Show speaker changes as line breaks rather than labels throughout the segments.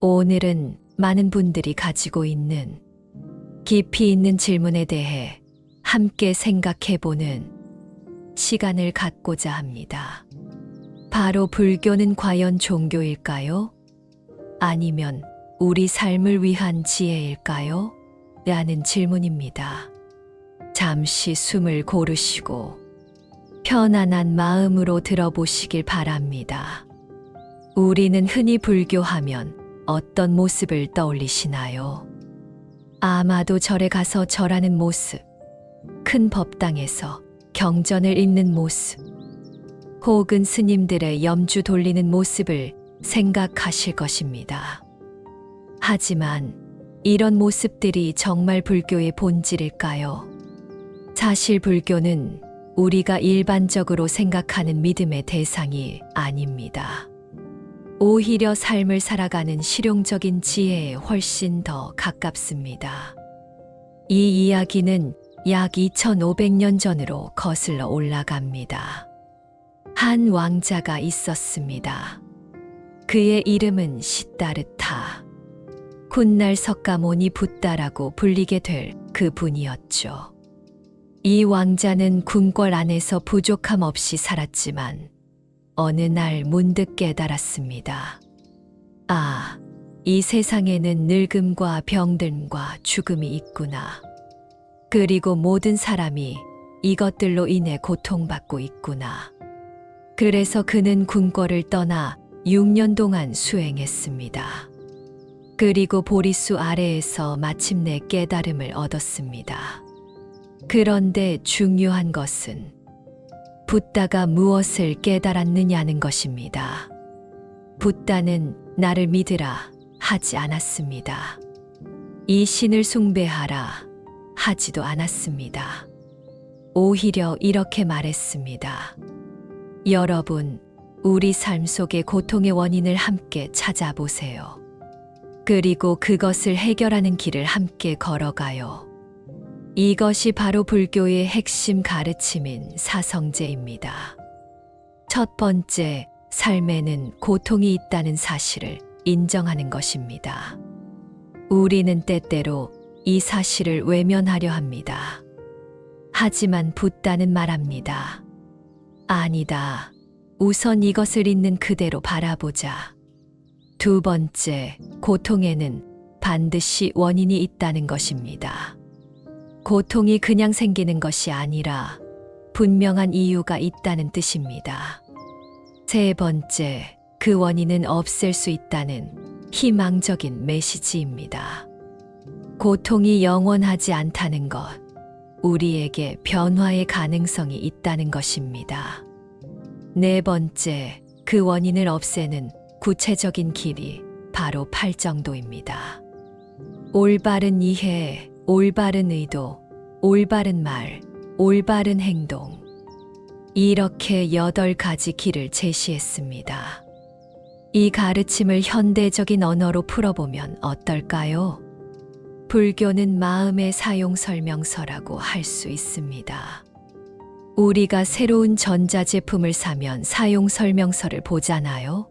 오늘은 많은 분들이 가지고 있는 깊이 있는 질문에 대해 함께 생각해 보는 시간을 갖고자 합니다. 바로 불교는 과연 종교일까요? 아니면 우리 삶을 위한 지혜일까요? 라는 질문입니다. 잠시 숨을 고르시고 편안한 마음으로 들어보시길 바랍니다. 우리는 흔히 불교하면 어떤 모습을 떠올리시나요? 아마도 절에 가서 절하는 모습, 큰 법당에서 경전을 읽는 모습, 혹은 스님들의 염주 돌리는 모습을 생각하실 것입니다. 하지만 이런 모습들이 정말 불교의 본질일까요? 사실 불교는 우리가 일반적으로 생각하는 믿음의 대상이 아닙니다. 오히려 삶을 살아가는 실용적인 지혜에 훨씬 더 가깝습니다. 이 이야기는 약 2500년 전으로 거슬러 올라갑니다. 한 왕자가 있었습니다. 그의 이름은 시다르타. 훗날 석가모니 붓다라고 불리게 될 그 분이었죠. 이 왕자는 궁궐 안에서 부족함 없이 살았지만 어느 날 문득 깨달았습니다. 아, 이 세상에는 늙음과 병듦과 죽음이 있구나. 그리고 모든 사람이 이것들로 인해 고통받고 있구나. 그래서 그는 궁궐을 떠나 6년 동안 수행했습니다. 그리고 보리수 아래에서 마침내 깨달음을 얻었습니다. 그런데 중요한 것은 붓다가 무엇을 깨달았느냐는 것입니다. 붓다는 나를 믿으라 하지 않았습니다. 이 신을 숭배하라 하지도 않았습니다. 오히려 이렇게 말했습니다. 여러분, 우리 삶 속의 고통의 원인을 함께 찾아보세요. 그리고 그것을 해결하는 길을 함께 걸어가요. 이것이 바로 불교의 핵심 가르침인 사성제입니다. 첫 번째, 삶에는 고통이 있다는 사실을 인정하는 것입니다. 우리는 때때로 이 사실을 외면하려 합니다. 하지만 붓다는 말합니다. 아니다. 우선 이것을 있는 그대로 바라보자. 두 번째, 고통에는 반드시 원인이 있다는 것입니다. 고통이 그냥 생기는 것이 아니라 분명한 이유가 있다는 뜻입니다. 세 번째, 그 원인은 없앨 수 있다는 희망적인 메시지입니다. 고통이 영원하지 않다는 것, 우리에게 변화의 가능성이 있다는 것입니다. 네 번째, 그 원인을 없애는 구체적인 길이 바로 팔정도입니다. 올바른 이해, 올바른 의도, 올바른 말, 올바른 행동. 이렇게 여덟 가지 길을 제시했습니다. 이 가르침을 현대적인 언어로 풀어보면 어떨까요? 불교는 마음의 사용 설명서라고 할 수 있습니다. 우리가 새로운 전자제품을 사면 사용 설명서를 보잖아요.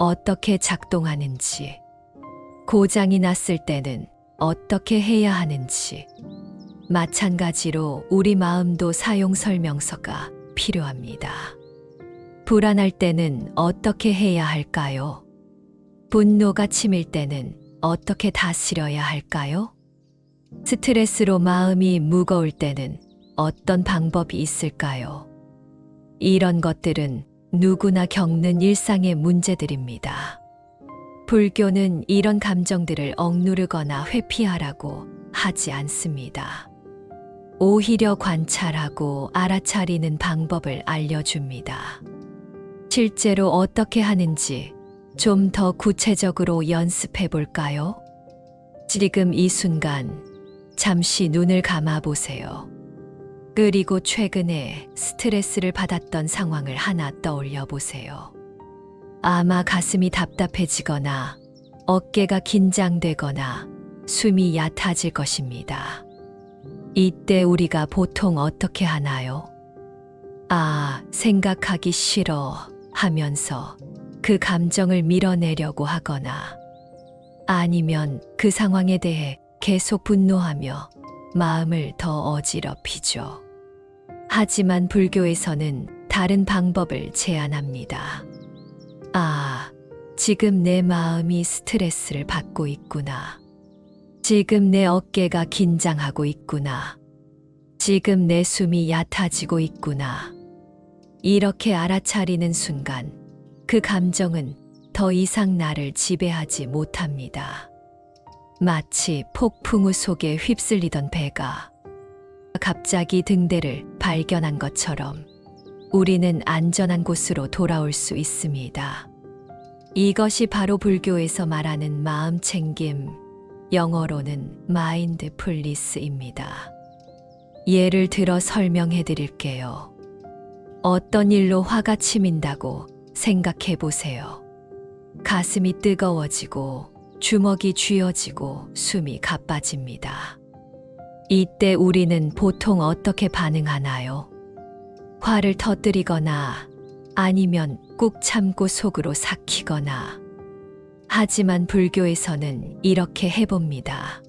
어떻게 작동하는지, 고장이 났을 때는 어떻게 해야 하는지, 마찬가지로 우리 마음도 사용 설명서가 필요합니다. 불안할 때는 어떻게 해야 할까요? 분노가 치밀 때는 어떻게 다스려야 할까요? 스트레스로 마음이 무거울 때는 어떤 방법이 있을까요? 이런 것들은 누구나 겪는 일상의 문제들입니다. 불교는 이런 감정들을 억누르거나 회피하라고 하지 않습니다. 오히려 관찰하고 알아차리는 방법을 알려줍니다. 실제로 어떻게 하는지 좀 더 구체적으로 연습해 볼까요? 지금 이 순간 잠시 눈을 감아 보세요. 그리고 최근에 스트레스를 받았던 상황을 하나 떠올려 보세요. 아마 가슴이 답답해지거나 어깨가 긴장되거나 숨이 얕아질 것입니다. 이때 우리가 보통 어떻게 하나요? 아, 생각하기 싫어 하면서 그 감정을 밀어내려고 하거나 아니면 그 상황에 대해 계속 분노하며 마음을 더 어지럽히죠. 하지만 불교에서는 다른 방법을 제안합니다. 아, 지금 내 마음이 스트레스를 받고 있구나. 지금 내 어깨가 긴장하고 있구나. 지금 내 숨이 얕아지고 있구나. 이렇게 알아차리는 순간 그 감정은 더 이상 나를 지배하지 못합니다. 마치 폭풍우 속에 휩쓸리던 배가 갑자기 등대를 발견한 것처럼 우리는 안전한 곳으로 돌아올 수 있습니다. 이것이 바로 불교에서 말하는 마음 챙김, 영어로는 마인드 풀리스입니다. 예를 들어 설명해 드릴게요. 어떤 일로 화가 치민다고 생각해 보세요. 가슴이 뜨거워지고 주먹이 쥐어지고 숨이 가빠집니다. 이때 우리는 보통 어떻게 반응하나요? 화를 터뜨리거나 아니면 꾹 참고 속으로 삭히거나. 하지만 불교에서는 이렇게 해봅니다.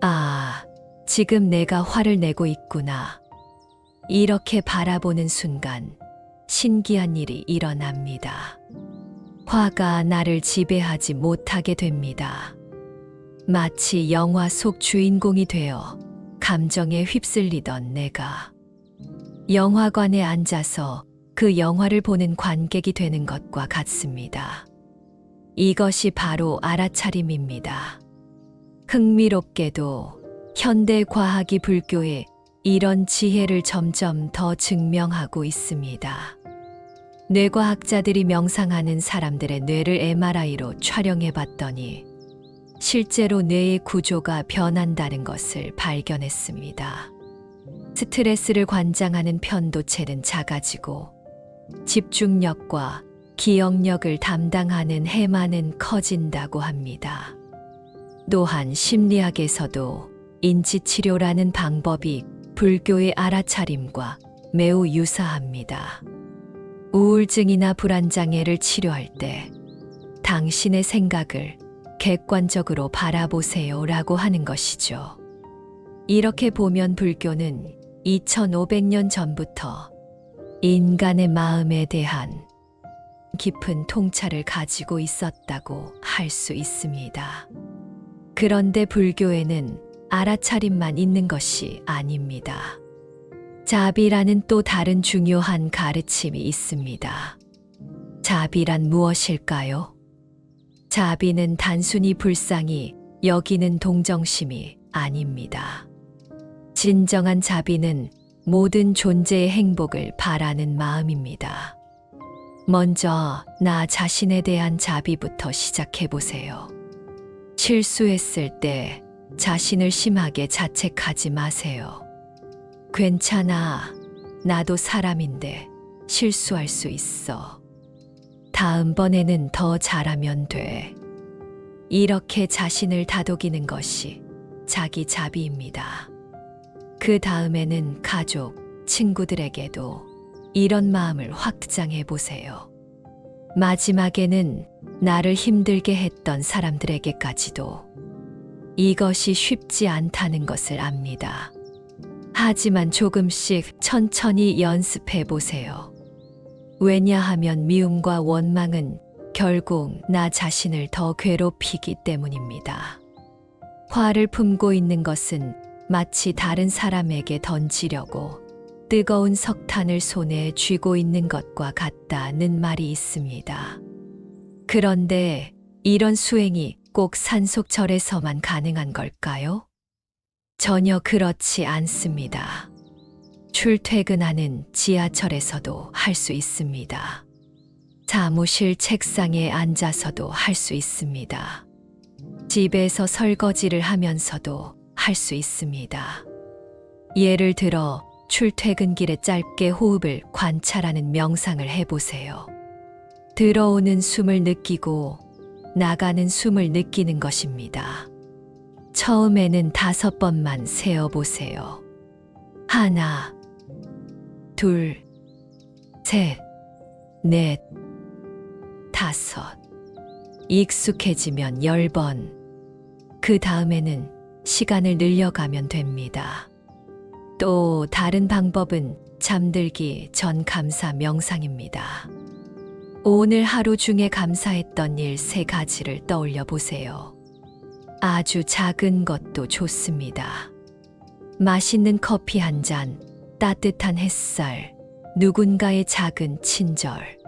아, 지금 내가 화를 내고 있구나. 이렇게 바라보는 순간 신기한 일이 일어납니다. 화가 나를 지배하지 못하게 됩니다. 마치 영화 속 주인공이 되어 감정에 휩쓸리던 내가 영화관에 앉아서 그 영화를 보는 관객이 되는 것과 같습니다. 이것이 바로 알아차림입니다. 흥미롭게도 현대 과학이 불교에 이런 지혜를 점점 더 증명하고 있습니다. 뇌과학자들이 명상하는 사람들의 뇌를 MRI로 촬영해 봤더니 실제로 뇌의 구조가 변한다는 것을 발견했습니다. 스트레스를 관장하는 편도체는 작아지고 집중력과 기억력을 담당하는 해마는 커진다고 합니다. 또한 심리학에서도 인지치료라는 방법이 불교의 알아차림과 매우 유사합니다. 우울증이나 불안장애를 치료할 때 당신의 생각을 객관적으로 바라보세요 라고 하는 것이죠. 이렇게 보면 불교는 2500년 전부터 인간의 마음에 대한 깊은 통찰을 가지고 있었다고 할 수 있습니다. 그런데 불교에는 알아차림만 있는 것이 아닙니다. 자비라는 또 다른 중요한 가르침이 있습니다. 자비란 무엇일까요? 자비는 단순히 불쌍히 여기는 동정심이 아닙니다. 진정한 자비는 모든 존재의 행복을 바라는 마음입니다. 먼저 나 자신에 대한 자비부터 시작해 보세요. 실수했을 때 자신을 심하게 자책하지 마세요. 괜찮아. 나도 사람인데 실수할 수 있어. 다음번에는 더 잘하면 돼. 이렇게 자신을 다독이는 것이 자기 자비입니다. 그 다음에는 가족, 친구들에게도 이런 마음을 확장해 보세요. 마지막에는 나를 힘들게 했던 사람들에게까지도 이것이 쉽지 않다는 것을 압니다. 하지만 조금씩 천천히 연습해 보세요. 왜냐하면 미움과 원망은 결국 나 자신을 더 괴롭히기 때문입니다. 화를 품고 있는 것은 마치 다른 사람에게 던지려고 뜨거운 석탄을 손에 쥐고 있는 것과 같다는 말이 있습니다. 그런데 이런 수행이 꼭 산속절에서만 가능한 걸까요? 전혀 그렇지 않습니다. 출퇴근하는 지하철에서도 할 수 있습니다. 사무실 책상에 앉아서도 할 수 있습니다. 집에서 설거지를 하면서도 할 수 있습니다. 예를 들어 출퇴근길에 짧게 호흡을 관찰하는 명상을 해보세요. 들어오는 숨을 느끼고 나가는 숨을 느끼는 것입니다. 처음에는 다섯 번만 세어보세요. 하나, 둘, 셋, 넷, 다섯. 익숙해지면 10번. 그 다음에는 시간을 늘려가면 됩니다. 또 다른 방법은 잠들기 전 감사 명상입니다. 오늘 하루 중에 감사했던 일 세 가지를 떠올려 보세요. 아주 작은 것도 좋습니다. 맛있는 커피 한 잔, 따뜻한 햇살, 누군가의 작은 친절.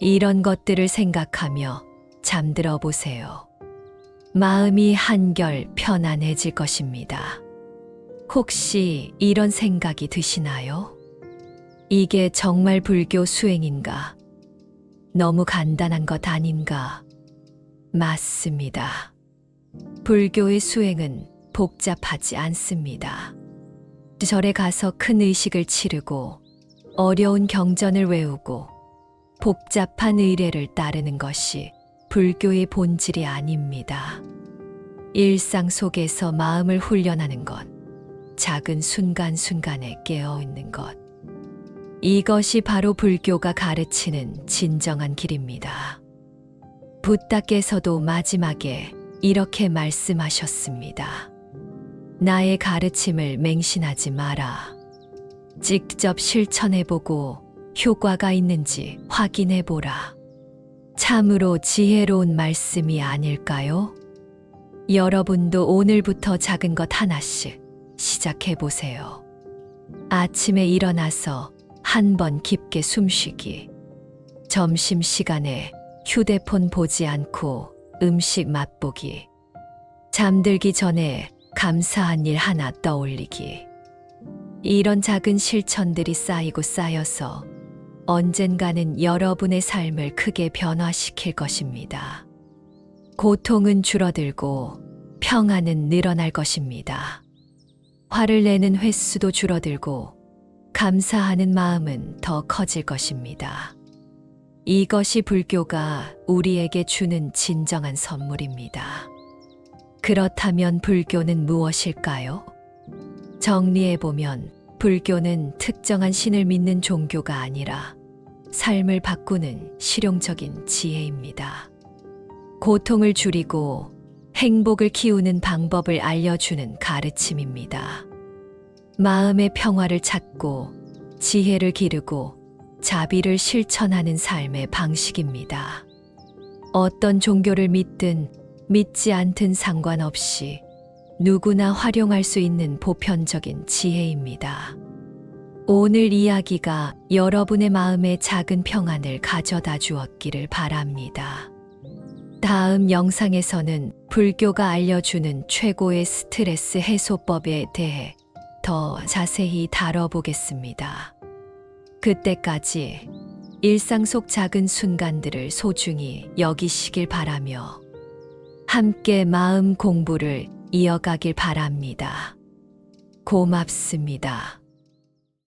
이런 것들을 생각하며 잠들어 보세요. 마음이 한결 편안해질 것입니다. 혹시 이런 생각이 드시나요? 이게 정말 불교 수행인가? 너무 간단한 것 아닌가? 맞습니다. 불교의 수행은 복잡하지 않습니다. 절에 가서 큰 의식을 치르고 어려운 경전을 외우고 복잡한 의례를 따르는 것이 불교의 본질이 아닙니다. 일상 속에서 마음을 훈련하는 것, 작은 순간순간에 깨어 있는 것. 이것이 바로 불교가 가르치는 진정한 길입니다. 부다께서도 마지막에 이렇게 말씀하셨습니다. 나의 가르침을 맹신하지 마라. 직접 실천해보고 효과가 있는지 확인해보라. 참으로 지혜로운 말씀이 아닐까요? 여러분도 오늘부터 작은 것 하나씩 시작해 보세요. 아침에 일어나서 한 번 깊게 숨쉬기. 점심 시간에 휴대폰 보지 않고 음식 맛보기. 잠들기 전에 감사한 일 하나 떠올리기. 이런 작은 실천들이 쌓이고 쌓여서 언젠가는 여러분의 삶을 크게 변화시킬 것입니다. 고통은 줄어들고 평안은 늘어날 것입니다. 화를 내는 횟수도 줄어들고 감사하는 마음은 더 커질 것입니다. 이것이 불교가 우리에게 주는 진정한 선물입니다. 그렇다면 불교는 무엇일까요? 정리해보면 불교는 특정한 신을 믿는 종교가 아니라 삶을 바꾸는 실용적인 지혜입니다. 고통을 줄이고 행복을 키우는 방법을 알려주는 가르침입니다. 마음의 평화를 찾고 지혜를 기르고 자비를 실천하는 삶의 방식입니다. 어떤 종교를 믿든 믿지 않든 상관없이 누구나 활용할 수 있는 보편적인 지혜입니다. 오늘 이야기가 여러분의 마음에 작은 평안을 가져다 주었기를 바랍니다. 다음 영상에서는 불교가 알려주는 최고의 스트레스 해소법에 대해 더 자세히 다뤄보겠습니다. 그때까지 일상 속 작은 순간들을 소중히 여기시길 바라며 함께 마음 공부를 이어가길 바랍니다. 고맙습니다.